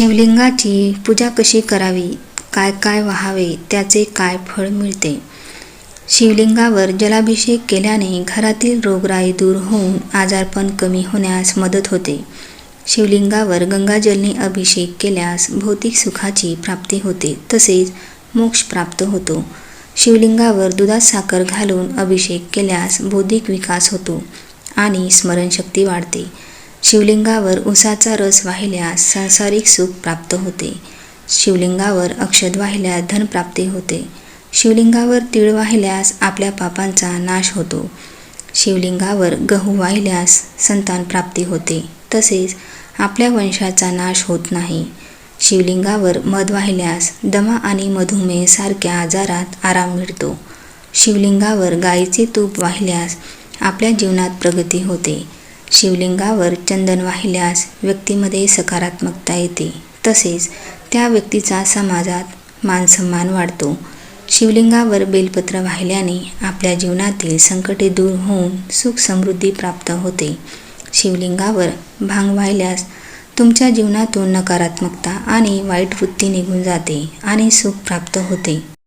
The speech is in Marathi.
शिवलिंगाची पूजा कशी करावी काय काय व्हावे त्याचे काय फळ मिळते? शिवलिंगावर जलाभिषेक केल्याने घरातील रोगराई दूर होऊन आजारपण कमी होण्यास मदत होते. शिवलिंगावर गंगाजलने अभिषेक केल्यास भौतिक सुखाची प्राप्ती होते तसेच मोक्ष प्राप्त होतो. शिवलिंगावर दुधात साखर घालून अभिषेक केल्यास बौद्धिक विकास होतो आणि स्मरणशक्ती वाढते. शिवलिंगावर उसाचा रस वाहिल्यास सांसारिक सुख प्राप्त होते. शिवलिंगावर अक्षत वाहिल्यास धनप्राप्ती होते. शिवलिंगावर तीळ वाहिल्यास आपल्या पापांचा नाश होतो. शिवलिंगावर गहू वाहिल्यास संतान प्राप्ती होते. तसेच आपल्या वंशाचा नाश होत नाही. शिवलिंगावर मध वाहिल्यास दमा आणि मधुमेह सारख्या आजारात आराम मिळतो. शिवलिंगावर गाईचे तूप वाहिल्यास आपल्या जीवनात प्रगती होते. शिवलिंगावर चंदन वाहिल्यास व्यक्तीमध्ये सकारात्मकता येते. तसेच त्या व्यक्तीचा समाजात मानसन्मान वाढतो. शिवलिंगावर बेलपत्र वाहिल्याने आपल्या जीवनातील संकटे दूर होऊन सुख समृद्धी प्राप्त होते. शिवलिंगावर भांग वाहिल्यास तुमच्या जीवनातून नकारात्मकता आणि वाईट वृत्ती निघून जाते आणि सुख प्राप्त होते.